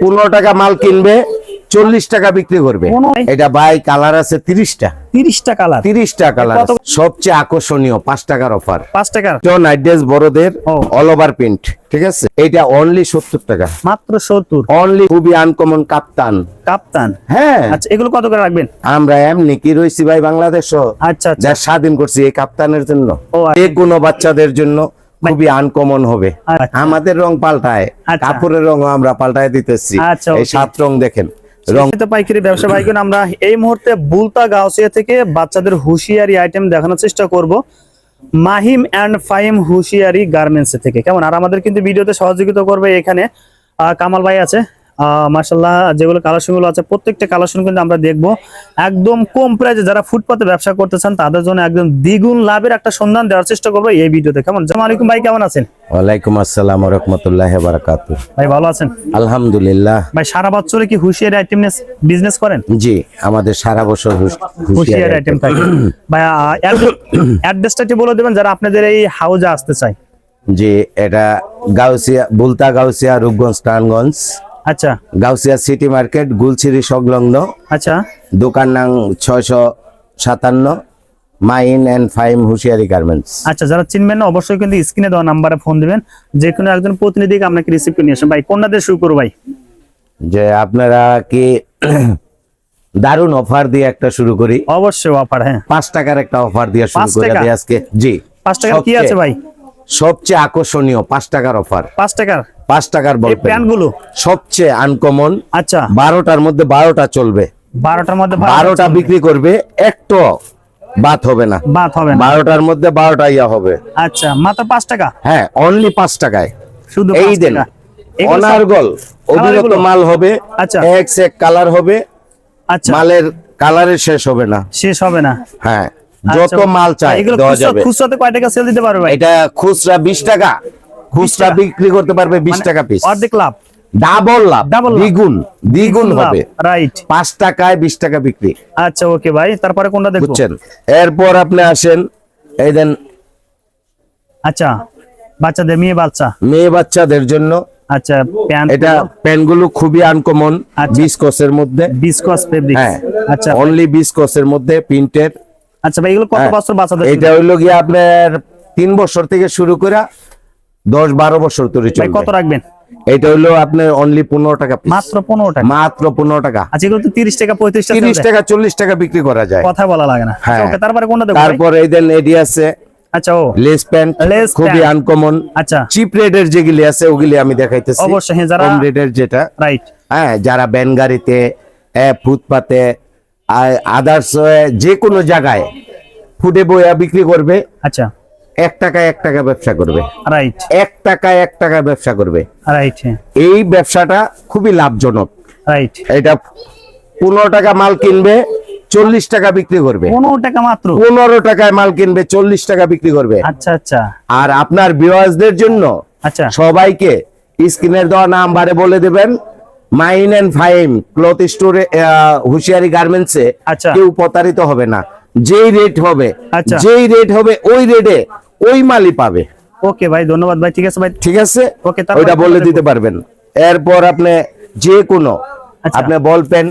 পনেরো টাকা মাল কিনবে চল্লিশ টাকা বিক্রি করবে। এটা বাই কালার আছে তিরিশটা। তিরিশটা কালার। তিরিশটা কালার সবচেয়ে আকর্ষণীয় পাঁচ টাকার অফার। পাঁচ টাকার? নাইট বড়দের। অল ওভার প্রিন্ট ঠিক আছে? এটা অনলি সত্তর টাকা। মাত্র সত্তর। অনলি খুবই আনকমন কাপ্তান। কাপ্তান? হ্যাঁ। আচ্ছা এগুলো কত করে রাখবেন? আমরা এমনি কি রয়েছি ভাই বাংলাদেশ আচ্ছা আচ্ছা। যা স্বাধীন করছি এই কাপ্তানের জন্য। আচ্ছা। যে কোনো বাচ্চাদের জন্য খুবই আনকমন হবে। আচ্ছা। আমাদের রং পাল্টায় আচ্ছা। কাপড়ের রং আমরা পাল্টায় দিতেছি। আচ্ছা, এই সাত রং দেখেন পাইকারি ব্যবসা ভাইগুন আমরা এই মুহূর্তে বুলতা গাউসিয়া থেকে বাচ্চাদের হুঁশিয়ারি আইটেম দেখানোর চেষ্টা করব। মাহিম অ্যান্ড ফাইম হুঁশিয়ারি গার্মেন্টস থেকে। কেমন? আর আমাদের কিন্তু ভিডিওতে সহযোগিতা করবে এখানে কামাল ভাই আছে। মার্শাল্লাহ যেগুলো কালেকশনগুলো আছে প্রত্যেকটা কালেকশন কিন্তু আমরা দেখব। একদম কম প্রাইসে যারা ফুটপাতে ব্যবসা করতেছেন তাদের জন্য একদম দ্বিগুণ লাভের একটা সন্ধান দেওয়ার চেষ্টা করব এই ভিডিওতে। কেমন? জামা আলাইকুম ভাই কেমন আছেন? ওয়ালাইকুম আসসালাম রহমতুল্লাহ বারাকাত ভাই ভালো আছেন? আলহামদুলিল্লাহ। ভাই সারা বছরে কি হুঁশিয়ারি আইটেম বিজনেস করেন? জি আমাদের সারা বছর হুশ- হুঁশিয়ার আইটেম। item। থাকে। ভাই অ্যাড্রেসটা বলে দেবেন যারা আপনাদের এই হাউজে আসতে চায়। জি এটা গাউসিয়া বুলতা গাউসিয়া রূপগঞ্জ টানগঞ্জ আচ্ছা। গাউসিয়া সিটি মার্কেট গুলছিরি সংলগ্ন। আচ্ছা। দোকান নাম ছয়শো সাতান্ন মাইন অ্যান্ড ফাইম হুশিয়ারি গার্মেন্টস। আচ্ছা যারা চিনবেন না অবশ্যই কিন্তু স্ক্রিনে দেওয়া নাম্বারে ফোন দিবেন। যে কোনো একজন প্রতিনিধিকে আপনাকে রিসিভ করে নিয়ে আসেন ভাই কোনটা শুরু করব ভাই? যে আপনারা কি দারুণ অফার দিয়ে একটা শুরু করি? অবশ্যই অফার হ্যাঁ। পাঁচ টাকার একটা অফার দিয়ে শুরু করে দিই আজকে। জি। পাঁচ টাকার কি আছে ভাই? সবচেয়ে আকর্ষণীয় পাঁচ টাকার অফার পাঁচ টাকার? পাঁচ টাকার বল বলবেন প্যান্টগুলো সবচেয়ে আনকমন আচ্ছা। বারোটার মধ্যে বারোটা চলবে। বারোটার মধ্যে বারোটা বিক্রি করবে একটো বাদ হবে না। বাদ হবে না। বারোটার মধ্যে বারোটা ইয়া হবে। আচ্ছা মাত্র পাঁচ টাকা? হ্যাঁ অনলি পাঁচ টাকায়। শুধু এই দেন অনার্গল অবিরত মাল হবে আচ্ছা। এক এক কালার হবে আচ্ছা। মালের কালারের শেষ হবে না। শেষ হবে না। হ্যাঁ যত মাল চাই খুচরাতে কয় টাকা সেল দিতে পারবে এটা খুচরা বিশ টাকা। খুচরা বিক্রি করতে পারবে বিশ মানে টাকা পিস অর্ধেক লাভ। ডাবল লাভ লাভ। দ্বিগুণ দ্বিগুণ হবে। রাইট পাঁচ টাকায় বিশ টাকা বিক্রি। আচ্ছা ওকে ভাই তারপরে কোনটা দেখব? বুঝছেন? এরপর আপনি আসেন এই দেন আচ্ছা বাচ্চাদের মেয়ে বাচ্চা। মেয়ে বাচ্চাদের জন্য। আচ্ছা প্যান্ট এটা প্যান্টগুলো খুবই আনকমন আচ্ছা। বিস্কসের মধ্যে। বিসকস ফেব্রিক আচ্ছা। অনলি বিস্কসের মধ্যে প্রিন্টের আচ্ছা ভাই এগুলো কত হ্যাঁ। বছর বাচ্চাদের এটা হইল গিয়ে আপনার তিন বছর থেকে শুরু করে দশ বারো বছর ধরে ভাই কত রাখবেন? এটা হইল আপনার অনলি পনেরো টাকা। মাত্র পনেরো টাকা? মাত্র পনেরো টাকা। আচ্ছা এগুলো তো তিরিশ টাকা পঁয়ত্রিশ তিরিশ টাকা চল্লিশ টাকা বিক্রি করা যায়। কথা বলা লাগে না। হ্যাঁ। তারপরে কোনটা? তারপর এই দেন এডি আছে। আচ্ছা ও। লেস প্যান্ট খুবই আনকমন আচ্ছা। চিপ রেটের যেগুলি আছে ওগুলি আমি দেখাইতেছি। অবশ্যই, হ্যাঁ, যারা- কম রেটের যেটা। রাইট হ্যাঁ যারা ব্যান গাড়িতে ফুটপাতে আদার্স যে কোনো জায়গায় ফুটে বইয়া বিক্রি করবে। আচ্ছা। এক টাকা এক টাকা ব্যবসা করবে। রাইট এক টাকা এক টাকা ব্যবসা করবে। রাইট এই ব্যবসাটা খুবই লাভজনক। রাইট এটা পনেরো টাকা মাল কিনবে চল্লিশ টাকা বিক্রি করবে। পনেরো টাকা মাত্র? পনেরো টাকায় মাল কিনবে চল্লিশ টাকা বিক্রি করবে। আচ্ছা আচ্ছা। আর আপনার বিওয়াজদের জন্য আচ্ছা। সবাইকে স্ক্রিনের দেওয়া নাম্বারে বলে দেবেন মাইন এন্ড ফাইম ক্লথ স্টোরে হুশিয়ারি গার্মেন্টসে আচ্ছা। কেউ প্রতারিত হবে না। যেই রেট হবে আচ্ছা। যেই রেট হবে ওই রেটে ওই মালই পাবে। ওকে ভাই ধন্যবাদ ভাই ঠিক আছে ভাই। ঠিক আছে? তারপরে ওইটা বলে দিতে পারবেন। এরপর আপনি যে কোনো আচ্ছা। আপনি বল পেন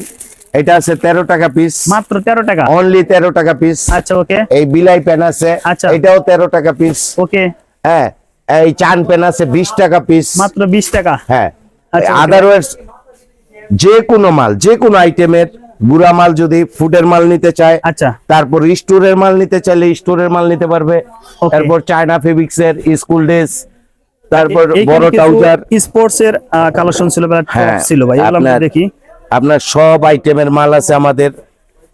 এটা আছে তেরো টাকা পিস মাত্র তেরো টাকা? অনলি তেরো টাকা পিস আচ্ছা ওকে এই বিলাই পেন আছে। আচ্ছা। এটাও তেরো টাকা পিস ওকে হ্যাঁ এই চান পেন আছে বিশ টাকা পিস মাত্র বিশ টাকা? হ্যাঁ। আচ্ছা. আদারওয়াইজ যে কোনো মাল যে কোনো আইটেমের গুড়া মাল যদি ফুডের মাল নিতে চায় আচ্ছা। তারপর স্টোরের মাল নিতে চাইলে স্টোরের মাল নিতে পারবে। তারপর চায়না ফেব্রিক্স এর স্কুল ড্রেস তারপর বড় ট্রাউজার স্পোর্টস এর কালেকশন ছিল হ্যাঁ ছিল ভাই আমরা দেখি। আপনার সব আইটেমের মাল আছে আমাদের।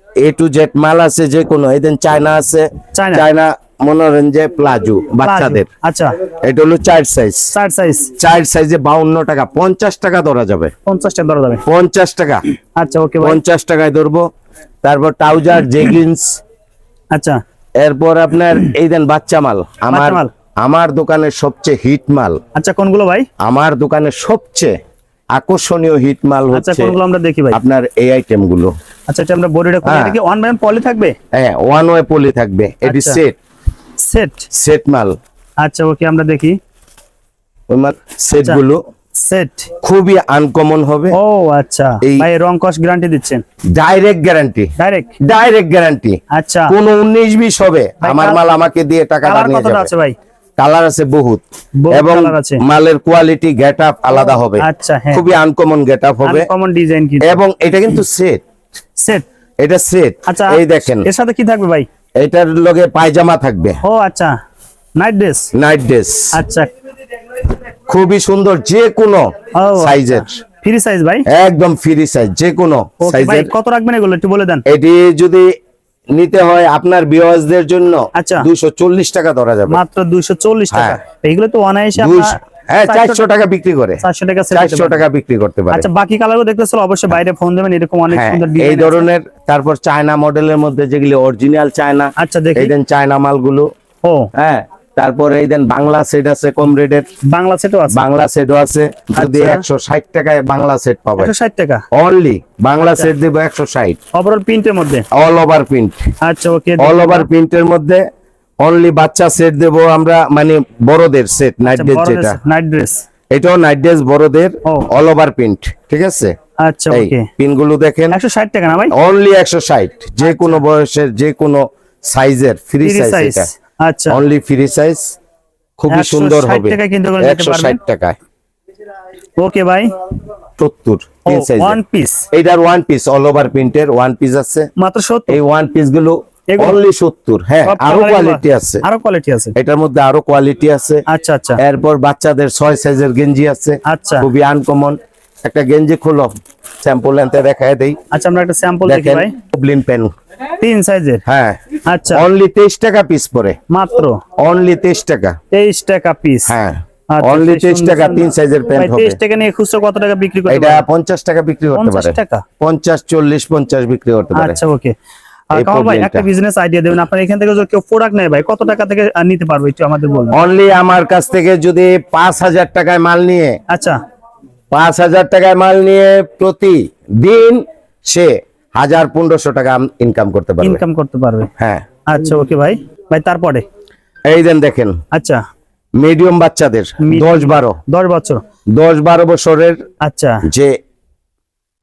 এ টু জেড মাল আছে যে কোনো এদিন চায়না আছে। চায়না। চায়না মনোরঞ্জে প্লাজো বাচ্চাদের। আচ্ছা। এটা হলো চার সাইজ চার সাইজ চার সাইজে বাউন্ন টাকা পঞ্চাশ টাকা ধরা যাবে। পঞ্চাশ টাকা ধরা যাবে। পঞ্চাশ টাকা। আচ্ছা ওকে ভাই টাকায় ধরবো। তারপর ট্রাউজার জেগিন্স আচ্ছা। এরপর আপনার এই দেন বাচ্চা মাল। আমার। আমার দোকানের সবচেয়ে হিট মাল। আচ্ছা কোনগুলো ভাই? আমার দোকানের সবচেয়ে আকর্ষণীয় হিট মাল আচ্ছা হচ্ছে কোনগুলো আমরা দেখি ভাই? আপনার এই আইটেমগুলো। আচ্ছা এটা আমরা বডিটা হ্যাঁ। এটা কি ওয়ান বাই পলি থাকবে? হ্যাঁ ওয়ান ওয়ে পলি থাকবে। এটি আচ্ছা। Set set? সেট মাল। আচ্ছা ওকে আমরা দেখি। ওই মাল সেটগুলো সেট। খুবই আনকমন হবে। ও আচ্ছা। ভাই রং কস গ্যারান্টি দিচ্ছেন। Direct guarantee direct direct guarantee আচ্ছা। কোন উনিশ বিশ হবে। আমার মাল আমাকে দিয়ে টাকা নিয়ে কতটা যাবে। আছে ভাই? কালার আছে বহুত। এবং মালের কোয়ালিটি গেট আপ আলাদা হবে। আচ্ছা হ্যাঁ। খুবই আনকমন গেট আপ হবে। কমন ডিজাইন কি এবং এটা কিন্তু সেট সেট এটা সেট আচ্ছা এই দেখেন। এর সাথে কি থাকবে ভাই? এটার লগে পায়জামা থাকবে। ও আচ্ছা। নাইট ড্রেস নাইট ড্রেস আচ্ছা। খুবই সুন্দর যে কোনো সাইজের। ফ্রি সাইজ ভাই? একদম ফ্রি সাইজ যে কোনো সাইজের। কত রাখবেন এগুলো? একটু বলে দেন। এটি যদি নিতে হয় আপনার বিওয়াজদের জন্য আচ্ছা। দুইশো চল্লিশ টাকা ধরা যাবে। মাত্র দুইশো চল্লিশ টাকা। হ্যাঁ। এইগুলো তো অনায়াসে দুইশো হ্যাঁ চারশো টাকা বিক্রি করে। চারশো টাকা sell চারশো করতে পারবেন। টাকা বিক্রি করতে পারে। আচ্ছা বাকি কালারও দেখতেছিল অবশ্যই বাইরে ফোন দেবেন এরকম অনেক হ্যাঁ সুন্দর এই ধরনের তারপর চায়না মডেলের মধ্যে যেগুলি অরিজিনাল চায়না আচ্ছা দেখি। এই দেন চায়না মালগুলো। ও। হ্যাঁ তারপর এই দেন বাংলা সেট আছে কম রেটের। বাংলা সেটও আছে। বাংলা সেটও আছে। যদি আচ্ছা। একশো ষাট টাকায় বাংলা সেট পাবে একশো ষাট টাকা? অনলি বাংলা আচ্ছা। সেট দেবো একশো ষাট। ওভারঅল প্রিন্টের মধ্যে? অল ওভার প্রিন্ট আচ্ছা ওকে অল ওভার প্রিন্টের মধ্যে অনলি বাচ্চা সেট দেবো আমরা মানে বড়দের সেট নাইট ড্রেস যেটা। নাইট ড্রেস এটাও নাইট ড্রেস বড়দের অল ওভার প্রিন্ট ঠিক আছে? আচ্ছা ওকে পিনগুলো দেখেন। একশো ষাট টাকা না ভাই? অনলি একশো ষাট। যে কোনো বয়সের যে কোনো সাইজের ফ্রি সাইজ সাইজ এটা। আচ্ছা। অনলি ফ্রি সাইজ খুবই সুন্দর হবে। টাকায় কিন্তু ওগুলো নিতে একশো ষাট টাকায়। ওকে ভাই সত্তর ও তিন সাইজের ওয়ান পিস এইটার ওয়ান পিস অল ওভার প্রিন্টের ওয়ান পিস আছে। মাত্র সত্তর। এই ওয়ান পিসগুলো? অনলি হ্যাঁ আরও কোয়ালিটি আছে। আরও কোয়ালিটি আছে। এটার মধ্যে আরও কোয়ালিটি আছে। আচ্ছা আচ্ছা। এরপর বাচ্চাদের ছয় সাইজের গেঞ্জি আছে। আচ্ছা। খুবই আনকমন একটা গেঞ্জি খুলো স্যাম্পল এনতে দেখায় দেই। আচ্ছা আমরা একটা স্যাম্পল দেখি ভাই। ব্লিন পেন তিন সাইজের হ্যাঁ। আচ্ছা। অনলি তেইশ টাকা পিস পরে। মাত্র? অনলি তেইশ টাকা। তেইশ টাকা পিস হ্যাঁ। অনলি বেশ তেইশ সুন্দর টাকা তিন সাইজের প্যান্ট হবে। টাকা নিয়ে খুচরো কত টাকা বিক্রি করতে এটা? পঞ্চাশ টাকা বিক্রি করতে 50 টাকা? পঞ্চাশ চল্লিশ পঞ্চাশ বিক্রি করতে পারে। আচ্ছা ওকে কামাল ভাই problemটা। একটা বিজনেস আইডিয়া দেবেন। আপনার এখান থেকে যদি কেউ প্রোডাক্ট নেয় ভাই কত টাকা থেকে নিতে পারবে একটু আমাদের বলবেন অনলি আমার কাছ থেকে যদি পাঁচ হাজার টাকায় মাল নিয়ে আচ্ছা। পাঁচ হাজার টাকায় মাল নিয়ে প্রতি দিন সে হাজার পনেরোশো টাকা ইনকাম করতে পারবে। ইনকাম করতে পারবে। হ্যাঁ। আচ্ছা ওকে ভাই। ভাই তারপরে? এই দেন দেখেন। আচ্ছা। মিডিয়াম বাচ্চাদের দশ বারো। দশ বছর। দশ বারো বছরের আচ্ছা। যে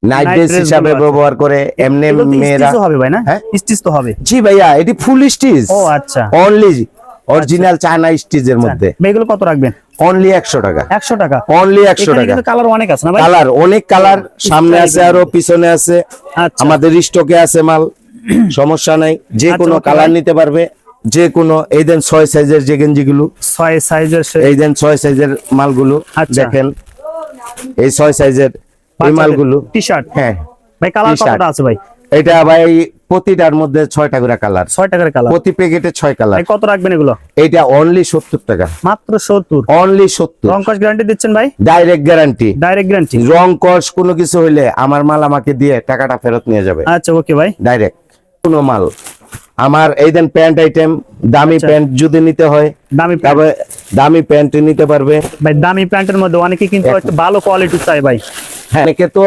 নাইট ড্রেস হিসাবে। ব্যবহার করে এমনি মেয়েরা হবে ভাই না? হ্যাঁ? স্টিচ তো হবে। জি ভাইয়া এটি ফুল স্টিচ ও আচ্ছা। অনলি অরিজিনাল চায়না স্টিচের মধ্যে। এগুলো কত রাখবেন? অনলি একশো টাকা। একশো টাকা। অনলি টাকা। কিন্তু কালার অনেক আছে না ভাই? কালার অনেক কালার সামনে আছে আরও পিছনে আছে। আচ্ছা। আমাদের স্টকে আছে মাল। সমস্যা নাই। যে আচ্ছা, কোনো কালার নিতে পারবে। যে কোনো এই দেন ছয় সাইজের যে গেঞ্জিগুলো ছয় সাইজের এই দেন ছয় সাইজের মালগুলো আচ্ছা। দেখেন। এই ছয় সাইজের এই মালগুলো টি শার্ট হ্যাঁ। ভাই কালার কতটা আছে ভাই? এটা ভাই প্রতিটার মধ্যে ছয়টা করে কালার ছয় টাকার কালার প্রতি প্যাকেটে ছয় কালার কত রাখবেন এগুলো? এটা অনলি সত্তর টাকা। মাত্র সত্তর। অনলি সত্তর। রংকশ গ্যারান্টি দিচ্ছেন ভাই? ডাইরেক্ট গ্যারান্টি ডাইরেক্ট গ্যারান্টি রং কস কোনো কিছু হইলে আমার মাল আমাকে দিয়ে টাকাটা ফেরত নিয়ে যাবে। আচ্ছা ওকে ভাই। ডাইরেক্ট কোনো মাল। আমার এই দেন প্যান্ট আইটেম দামি আচ্ছা। প্যান্ট যদি নিতে হয় দামি তবে দামি প্যান্ট নিতে পারবে। ভাই দামি প্যান্টের মধ্যে অনেকে কিন্তু এক- একটু ভালো কোয়ালিটি চাই ভাই। হ্যাঁ অনেকে তো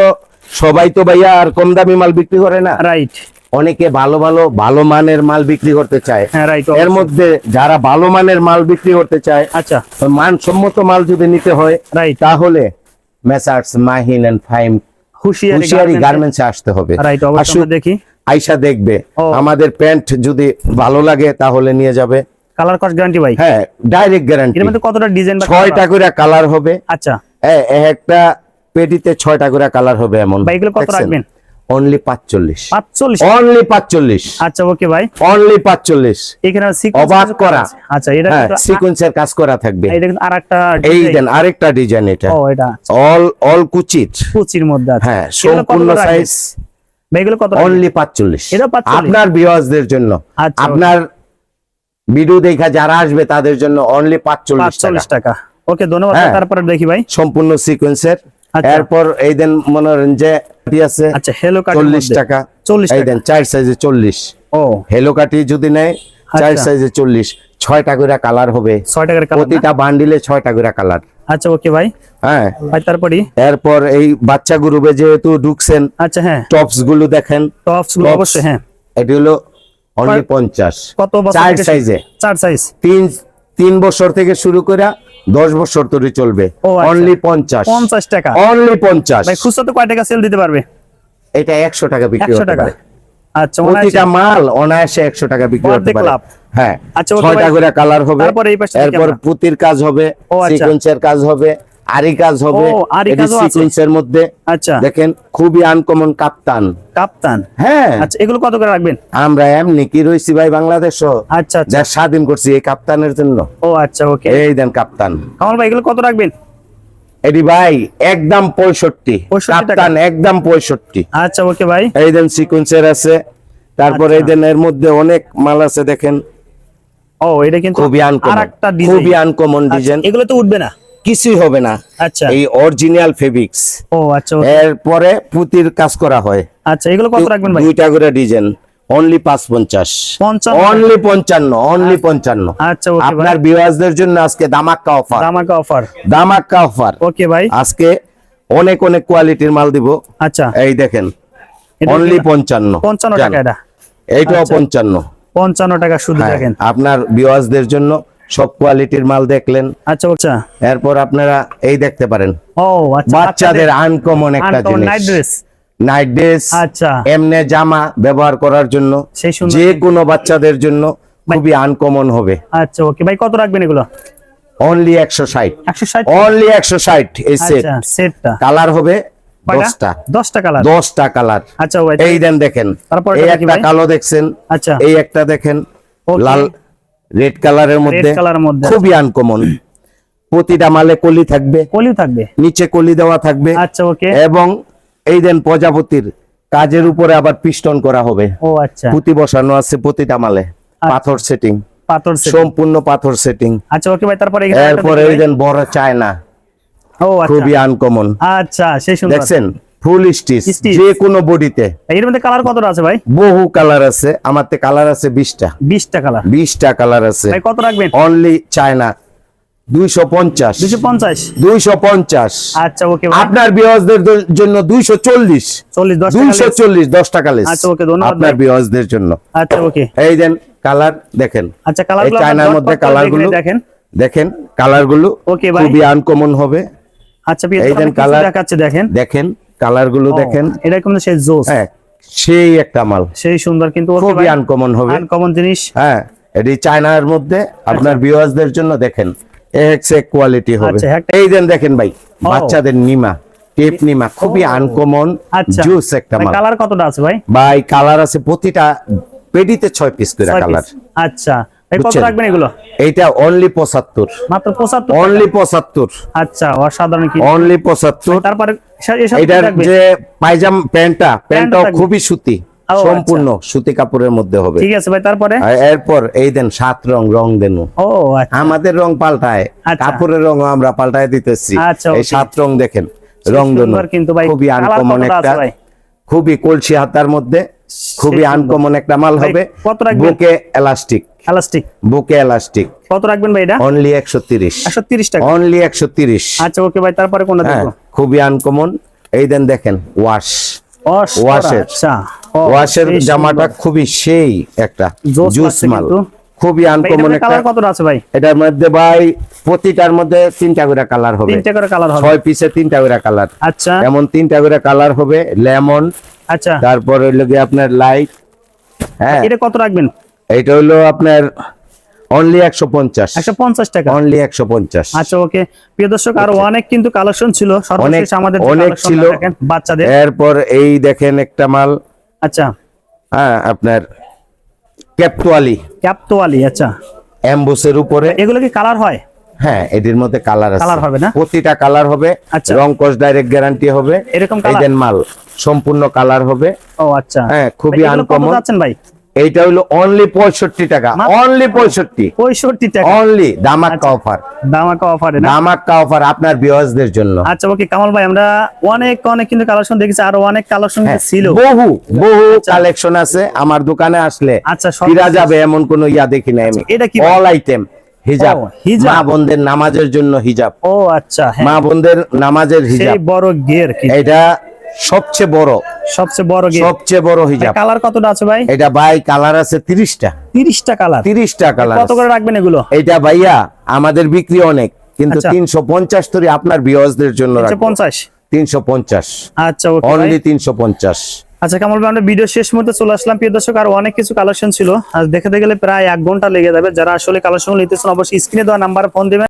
সবাই তো ভাইয়া আর কম দামি মাল বিক্রি করে না। রাইট অনেকে ভালো ভালো ভালো মানের মাল বিক্রি করতে চায়। হ্যাঁ রাইট এর মধ্যে যারা ভালো মানের মাল বিক্রি করতে চায় আচ্ছা। মানসম্মত মাল যদি নিতে হয় রাইট তাহলে Messrs Mahin and Faim Hushiyari garments আসতে হবে। দেখি। আইসা দেখবে। আমাদের প্যান্ট যদি ভালো লাগে তাহলে নিয়ে যাবে। কালার কস্ট গ্যারান্টি ভাই? হ্যাঁ ডাইরেক্ট গ্যারান্টি এর মধ্যে কতটা ডিজাইন বা ছয়টা করে কালার হবে। আচ্ছা। এ একটা পেটিতে ছয়টা করে কালার হবে এমন। ভাই এগুলো কত রাখবেন? অনলি পাঁচচল্লিশ। পাঁচচল্লিশ। অনলি পাঁচচল্লিশ। আচ্ছা ওকে ভাই অনলি পাঁচচল্লিশ। এখানে অবাক করা। আচ্ছা এটা হ্যাঁ সিকোয়েন্সের কাজ করা থাকবে। কিন্তু আরেকটা এই দেন আরেকটা ডিজাইন এটা। ও এটা অল অল কুচিত কুচির। মধ্যে আছে। হ্যাঁ সম্পূর্ণ সাইজ এগুলো কত অনলি পাঁচচল্লিশ। এটা 45 আপনার ভিউয়ার্সদের জন্য। আচ্ছা, আপনার ভিডিও দেখা যারা আসবে তাদের জন্য অনলি পাঁচচল্লিশ টাকা। টাকা। ওকে ধন্যবাদ। হ্যাঁ। তারপরে দেখি ভাই। সম্পূর্ণ সিকোয়েন্সের আচ্ছা। এরপর এই দেন মনে করেন যে কি আছে আচ্ছা হেলো কার্ড চল্লিশ টাকা। চল্লিশ এই টাকা। দেন চার সাইজে চল্লিশ। ও। হেলো কাটি যদি নেয় চার আচ্ছা। সাইজে চল্লিশ। ছয়টা করে কালার হবে। ছয় টাকার কালার প্রতিটা বান্ডিলে ছয়টা করে কালার আচ্ছা ওকে ভাই হ্যাঁ। ভাই তারপরে এরপর এই বাচ্চা গ্রুপে যেহেতু ঢুকছেন আচ্ছা হ্যাঁ। টপসগুলো দেখেন। টপসগুলো অবশ্যই হ্যাঁ। এটি হলো অনলি কয়- পঞ্চাশ। কত বছর চার সাইজে চার সাইজ তিন তিন বছর থেকে শুরু করে দশ বছর ধরে চলবে। আচ্ছা। অনলি পঞ্চাশ। পঞ্চাশ টাকা। অনলি পঞ্চাশ। খুচরা তো কয় টাকা সেল দিতে পারবে? এটা একশো টাকা বিক্রি হতে টাকা। আচ্ছা প্রতিটা মাল অনায়াসে একশো টাকা বিক্রি হতে পারে। লাভ। হ্যাঁ আচ্ছা, ওকে ছয়টা করে কালার হবে। এরপর পুতির কাজ হবে আচ্ছা। কাজ হবে। আরি কাজ হবে। এটি সিকোয়েন্সের মধ্যে। আচ্ছা। দেখেন খুবই আনকমন কাপ্তান। কাপ্তান? হ্যাঁ। আচ্ছা এগুলো কত করে রাখবেন? আমরা এমনি কি রয়েছি ভাই বাংলাদেশ? আচ্ছা আচ্ছা। দেশ স্বাধীন করছি এই কাপ্তানের জন্য। ও আচ্ছা ওকে। এই দেন কাপ্তান। কামাল ভাই এগুলো কত রাখবেন? এটি ভাই একদম পঁয়ষট্টি। 65 কাপ্তান একদম পঁয়ষট্টি। আচ্ছা ওকে ভাই। এই দেন সিকোয়েন্সের আছে। তারপর এই আচ্ছা। দেন এর মধ্যে অনেক মাল আছে দেখেন। ও এটা কিন্তু খুবই আনকমন খুবই আনকমন ডিজাইন এগুলো তো উঠবে না। কিছুই হবে না। আচ্ছা। এই অরিজিনাল ফেব্রিক্স ও আচ্ছা এরপরে পুতির কাজ করা হয়। আচ্ছা এগুলো কত রাখবেন ভাই? দুইটা করে ডিজাইন। অনলি পাঁচ পঞ্চাশ অনলি পঞ্চান্ন অনলি পঞ্চান্ন। আচ্ছা ওকে আপনার ভিউয়ার্সদের জন্য আজকে দামাক্কা অফার দামাকা অফার দামাক্কা অফার ওকে ভাই। আজকে অনেক অনেক কোয়ালিটির মাল দিব। আচ্ছা। এই দেখেন অনলি পঞ্চান্ন। পঞ্চান্ন টাকা এটা। এইটাও আচ্ছা। পঞ্চান্ন। পঞ্চান্ন টাকা শুধু হ্যাঁ, দেখেন। আপনার ভিউয়ার্সদের জন্য সব কোয়ালিটির মাল দেখলেন। আচ্ছা আচ্ছা। এরপর আপনারা এই দেখতে পারেন। ও আচ্ছা বাচ্চাদের আনকমন একটা জিনিস। নাইট ড্রেস নাইট ড্রেস আচ্ছা। এমনে জামা ব্যবহার করার জন্য। যে কোনো বাচ্চাদের জন্য খুবই আনকমন হবে। আচ্ছা ওকে। ভাই কত রাখবেন এগুলো? অনলি একশো ষাট। একশো ষাট? অনলি একশো ষাট এই সেট আচ্ছা সেটটা কালার হবে দশটা। দশটা কালার দশটা কালার আচ্ছা ভাই এই দেন দেখেন। তারপর এই একটা কালো দেখছেন। আচ্ছা। এই একটা দেখেন. লাল রেড কালারের মধ্যে খুবই আনকমন প্রতিটা মালে কলি থাকবে। কলিও থাকবে। নিচে কলি দেওয়া থাকবে। আচ্ছা ওকে। এবং এই দেন প্রজাপতির কাজের উপরে আবার পিস্টন করা হবে। ও আচ্ছা। পুঁতি বসানো আছে প্রতিটা মালে। পাথর সেটিং পাথর। সম্পূর্ণ পাথর সেটিং আচ্ছা ওকে ভাই তারপরে এরপরে এই দেন বড় চায়না। ও আচ্ছা। খুবই আনকমন আচ্ছা সেই সুন্দর। দেখছেন? Full stitch. যে কোনো বডিতে এর মধ্যে কালার কতটা আছে ভাই? বহু কালার আছে আমার তে কালার আছে বিশটা। বিশটা কালার বিশটা কালার আছে। ভাই কত রাখবেন? অনলি চায়না দুইশো পঞ্চাশ। দুশো পঞ্চাশ? দুইশো পঞ্চাশ। আচ্ছা ওকে ভাই। আপনার বিয়াজদের জন্য দুইশো চল্লিশ। চল্লিশ দশ টাকা দুইশো less। চল্লিশ দশ টাকা লেস আচ্ছা, okay, ধন্যবাদ আপনার ভাই। জন্য। আচ্ছা ওকে এই দেন কালার দেখেন। আচ্ছা কালার এই চায়নার মধ্যে কালারগুলো দেখেন। দেখেন কালারগুলো Okay, ভাই। খুবই আনকমন হবে। আচ্ছা পিয়া, এই দেন colour। দেখাচ্ছি দেখেন। দেখেন। কালারগুলো দেখেন। এটা কিন্তু সেই জোস। হ্যাঁ সেই একটা মাল। সেই সুন্দর কিন্তু খুবই আনকমন হবে। আনকমন জিনিস। হ্যাঁ এটি চায়নার মধ্যে আপনার ভিউয়ার্সদের জন্য দেখেন এক্স এক কোয়ালিটি হবে। আচ্ছা, এই দেন দেখেন ভাই বাচ্চাদের নিমা টেপ নিমা খুবই আনকমন আচ্ছা। জুস একটা মাল। কালার কতটা আছে ভাই? ভাই কালার আছে প্রতিটা পেডিতে ছয় পিস করে কালার আচ্ছা কত রাখবেন এগুলো? এইটা অনলি পঁচাত্তর। মাত্র পঁচাত্তর অনলি পঁচাত্তর। আচ্ছা অসাধারণ কি? অনলি পঁচাত্তর। তারপরে এসা- এসব কি এটার যে পায়জাম প্যান্টটা প্যান্টটাও খুবই সুতি আচ্ছা। সম্পূর্ণ সুতি কাপড়ের মধ্যে হবে। ঠিক আছে ভাই তারপরে? এরপর এই দেন সাত রং রং দেন। ও আচ্ছা। আমাদের রং পাল্টায়। কাপড়ের রং আমরা পাল্টায় দিতেছি। আচ্ছা, এই সাত রং দেখেন রং দেন। কিন্তু ভাই। খুবই আনকমন একটা? খুবই কলসি হাতার মধ্যে। খুবই আনকমন একটা মাল হবে। কত রাখবেন? বুকে এলাস্টিক এলাস্টিক বুকে এলাস্টিক কত রাখবেন ভাই এটা? অনলি একশো তিরিশ। একশো তিরিশ টাকা। অনলি একশো তিরিশ। আচ্ছা ওকে ভাই তারপরে কোনটা হ্যাঁ দেখব? খুবই আনকমন এই দেন দেখেন ওয়াশ ওয়াশের। আচ্ছা। ওয়াশের জামাটা খুবই সেই একটা জুস মাল। খুবই আনকমন একটা কালার কতটা আছে ভাই? এটার মধ্যে ভাই প্রতিটার মধ্যে তিনটা করে কালার হবে। তিনটা করে কালার হবে। ছয় পিসে তিনটা করে কালার আচ্ছা। এমন তিনটা করে কালার হবে লেমন আচ্ছা। তারপর হইল গিয়ে আপনার লাইট হ্যাঁ। এটা কত রাখবেন? এইটা হইল আপনার অনলি একশো পঞ্চাশ। একশো পঞ্চাশ টাকা। অনলি একশো পঞ্চাশ। আচ্ছা ওকে প্রিয় দর্শক আরও অনেক কিন্তু কালেকশন ছিল। সর্বশেষ আমাদের অনেক ছিল। বাচ্চাদের। এরপর এই দেখেন একটা মাল। আচ্ছা। হ্যাঁ আপনার ক্যাপটোয়ালি ক্যাপতোয়ালি আচ্ছা। অ্যাম্বুসের উপরে। এগুলো কি কালার হয়? হ্যাঁ এটির মধ্যে কালার আছে। Colour হবে না? প্রতিটা কালার হবে আচ্ছা। রং কস ডাইরেক্ট গ্যারান্টি হবে। এরকম কালার মাল সম্পূর্ণ কালার হবে। ও আচ্ছা। হ্যাঁ, খুবই uncommon। যাচ্ছেন ভাই? এইটা হলো অনলি পঁয়ষট্টি টাকা অনলি পঁয়ষট্টি। পঁয়ষট্টি টাকা। অনলি দামাক্কা আচ্ছা। অফার দামাকা অফারে না? দামাক্কা অফার আপনার বিয়াসদের জন্য। আচ্ছা ওকে কামাল ভাই আমরা অনেক অনেক কিন্তু কালেকশন দেখেছি আরও অনেক কালেকশন হ্যাঁ, ছিল। বহু বহু কালেকশন আছে। আমার দোকানে আসলে আচ্ছা, ফিরা যাবে এমন কোন ইয়া দেখি না আমি। এটা কি? অল আইটেম হিজাব। মা বোনদের নামাজের জন্য হিজাব। ও আচ্ছা হ্যাঁ। মা বোনদের নামাজের হিজাব। বড় গের এটা সবচেয়ে বড়। সবচেয়ে বড় সবচেয়ে বড় হিজাব। কালার কতটা আছে ভাই? এটা ভাই কালার আছে তিরিশটা। তিরিশটা কালার তিরিশটা কালার কত করে রাখবেন এগুলো? এটা ভাইয়া আমাদের বিক্রি অনেক কিন্তু আচ্ছা। তিনশো পঞ্চাশ তরি আপনার বিওয়াজদের জন্য আচ্ছা পঞ্চাশ? তিনশো পঞ্চাশ। আচ্ছা ওকে অনলি তিনশো পঞ্চাশ। আচ্ছা কামল ভাই, আমরা ভিডিও শেষ মুহূর্তে চলে আসলাম। প্রিয় দর্শক, আর অনেক কিছু কালেকশন ছিল। আর দেখাতে গেলে প্রায় এক ঘণ্টা লেগে যাবে। যারা আসলে কালেকশন নিতেছেন, অবশ্যই স্ক্রিনে দেওয়া নাম্বার ফোন দিবেন।